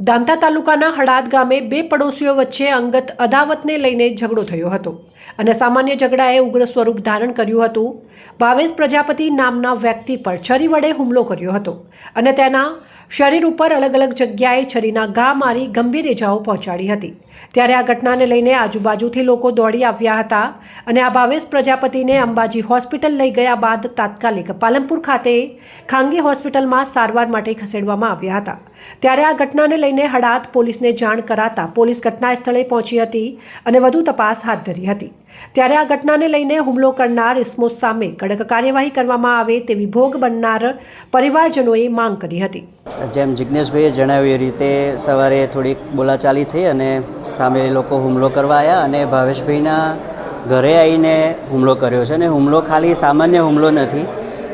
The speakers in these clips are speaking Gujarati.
દાંતા તાલુકાના હડાદ ગામે બે પડોશીઓ વચ્ચે અંગત અદાવતને લઈને ઝઘડો થયો હતો અને સામાન્ય ઝઘડાએ ઉગ્ર સ્વરૂપ ધારણ કર્યું હતું. ભાવેશ પ્રજાપતિ નામના વ્યક્તિ પર છરી વડે હુમલો કર્યો હતો અને તેના શરીર ઉપર અલગ અલગ જગ્યાએ છરીના ઘા મારી ગંભીર ઇજાઓ પહોંચાડી હતી. ત્યારે આ ઘટનાને લઈને આજુબાજુથી લોકો દોડી આવ્યા હતા અને આ ભાવેશ પ્રજાપતિને અંબાજી હોસ્પિટલ લઈ ગયા બાદ તાત્કાલિક પાલનપુર ખાતે ખાનગી હોસ્પિટલમાં સારવાર માટે ખસેડવામાં આવ્યા હતા. ત્યારે આ ઘટનાને લઈને હડાદ પોલીસને જાણ કરાતા પોલીસ ઘટના સ્થળે પહોંચી હતી અને વધુ તપાસ હાથ ધરી હતી. ત્યારે આ ઘટનાને લઈને હુમલો કરનાર ઇસ્મો સામે કડક કાર્યવાહી કરવામાં આવે તેવી ભોગ બનનાર પરિવારજનોએ માંગ કરી હતી. જેમ જિજ્ઞેશભાઈએ જણાવ્યું, એ રીતે સવારે થોડીક બોલાચાલી થઈ અને સામે લોકો હુમલો કરવા આવ્યા અને ભાવેશભાઈના ઘરે આવીને હુમલો કર્યો છે. અને હુમલો ખાલી સામાન્ય હુમલો નથી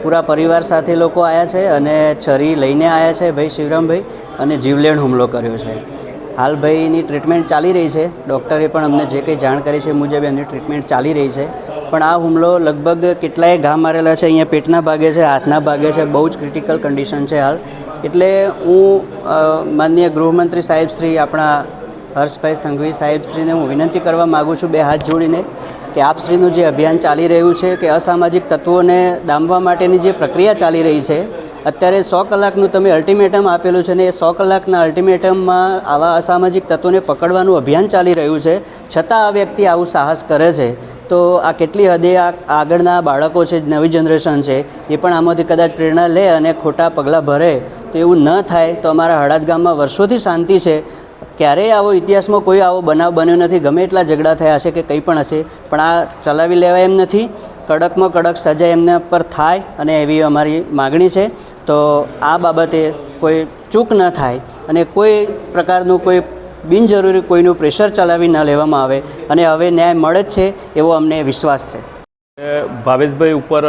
પૂરા પરિવાર સાથે લોકો આવ્યા છે અને છરી લઈને આવ્યા છે ભાઈ શિવરામભાઈ અને જીવલેણ હુમલો કર્યો છે. હાલ ભાઈની ટ્રીટમેન્ટ ચાલી રહી છે. ડૉક્ટરે પણ અમને જે કંઈ જાણ કરી છે મુજબ એમની ટ્રીટમેન્ટ ચાલી રહી છે. પણ આ હુમલો લગભગ કેટલાય ઘા મારેલા છે, અહીંયા પેટના ભાગે છે, હાથના ભાગે છે, બહુ જ ક્રિટિકલ કન્ડિશન છે હાલ. એટલે હું માનનીય ગૃહમંત્રી સાહેબ શ્રી આપણા હર્ષભાઈ સંઘવી સાહેબશ્રીને હું વિનંતી કરવા માગું છું બે હાથ જોડીને કે આપશ્રીનું જે અભિયાન ચાલી રહ્યું છે કે અસામાજિક તત્વોને ડામવા માટેની જે પ્રક્રિયા ચાલી રહી છે, અત્યારે સો કલાકનું તમે અલ્ટિમેટમ આપેલું છે ને એ સો કલાકના અલ્ટિમેટમમાં આવા અસામાજિક તત્વોને પકડવાનું અભિયાન ચાલી રહ્યું છે, છતાં આ વ્યક્તિ આવું સાહસ કરે છે. તો આ કેટલી હદે આ આગળના બાળકો છે, નવી જનરેશન છે, એ પણ આમાંથી કદાચ પ્રેરણા લે અને ખોટા પગલાં ભરે, તો એવું ન થાય તો અમારા હળાદ ગામમાં વર્ષોથી શાંતિ છે. ક્યારેય આવો ઇતિહાસમાં કોઈ આવો બનાવ બન્યો નથી. ગમે એટલા ઝઘડા થયા હશે કે કંઈ પણ હશે, પણ આ ચલાવી લેવાય એમ નથી. કડકમાં કડક સજા એમના પર થાય અને એવી અમારી માગણી છે. તો આ બાબતે કોઈ ચૂક ન થાય અને કોઈ પ્રકારનું કોઈ બિનજરૂરી કોઈનું પ્રેશર ચલાવી ન લેવામાં આવે અને હવે ન્યાય મળે જ છે એવો અમને વિશ્વાસ છે. ભાવેશભાઈ ઉપર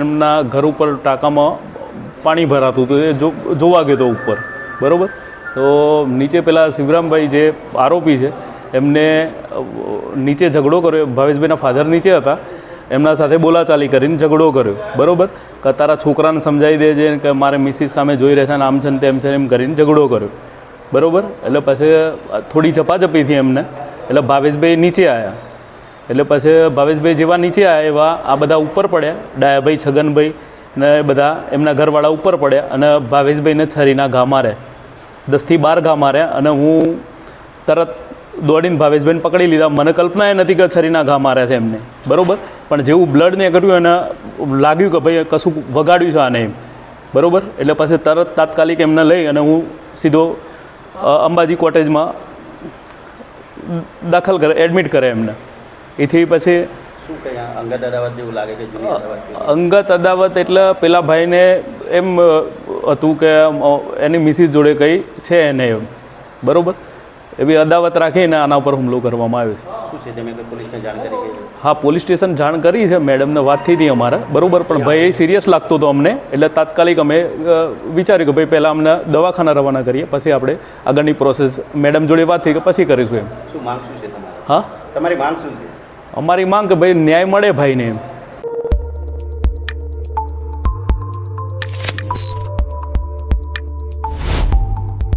એમના ઘર ઉપર ટાંકામાં પાણી ભરાતું હતું. એ જોવા ગયો હતો ઉપર. બરાબર? તો નીચે પેલા શિવરામભાઈ જે આરોપી છે, એમને નીચે ઝઘડો કર્યો. ભાવેશભાઈના ફાધર નીચે હતા. એમના સાથે બોલાચાલી કરીને ઝઘડો કર્યો. બરાબર? કે તારા છોકરાને સમજાવી દેજે કે મારે મિસિસ સામે જોઈ રહ્યા ને આમ છે ને તેમ છે એમ કરીને ઝઘડો કર્યો. બરાબર? એટલે પછી થોડી ઝપાઝપી થઈ એમને. એટલે ભાવેશભાઈ નીચે આવ્યા એટલે પછી ભાવેશભાઈ જેવા નીચે આવ્યા એવા આ બધા ઉપર પડ્યા. ડાયાભાઈ, છગનભાઈ ને બધા એમના ઘરવાળા ઉપર પડ્યા અને ભાવેશભાઈને છરીના ઘા માર્યા. દસથી બાર ઘા માર્યા અને હું તરત દોડીને ભાવેશભાઈને પકડી લીધા. મને કલ્પના એ નથી કે છરીના ઘા માર્યા છે એમને. બરાબર? પણ જેવું બ્લડને કર્યું એને લાગ્યું કે ભાઈ કશું વગાડ્યું છે આને એમ. બરાબર? એટલે પછી તરત તાત્કાલિક એમને લઈ અને હું સીધો અંબાજી કોટેજમાં દાખલ કરે એડમિટ કરે એમને. એથી પછી અંગત અદાવત જેવું લાગે કે જૂની અદાવત? અંગત અદાવત એટલે પેલા ભાઈને એમ હતું કે એની મિસિસ જોડે કંઈ છે એને એમ. બરાબર? એવી અદાવત રાખીને આના ઉપર હુમલો કરવામાં આવ્યો છે. શું છે? પોલીસને જાણ કરી હા પોલીસ સ્ટેશન જાણ કરી છે. મેડમને વાત થઈ હતી અમારે. બરાબર? પણ ભાઈ એ સિરિયસ લાગતો હતો અમને. એટલે તાત્કાલિક અમે વિચાર્યું કે ભાઈ પહેલાં અમને દવાખાના રવાના કરીએ. પછી આપણે આગળની પ્રોસેસ મેડમ જોડે વાત થઈ કે પછી કરીશું એમ. શું માંગ શું છે હા? તમારી માંગ શું છે? અમારી માંગ કે ભાઈ ન્યાય મળે ભાઈને એમ.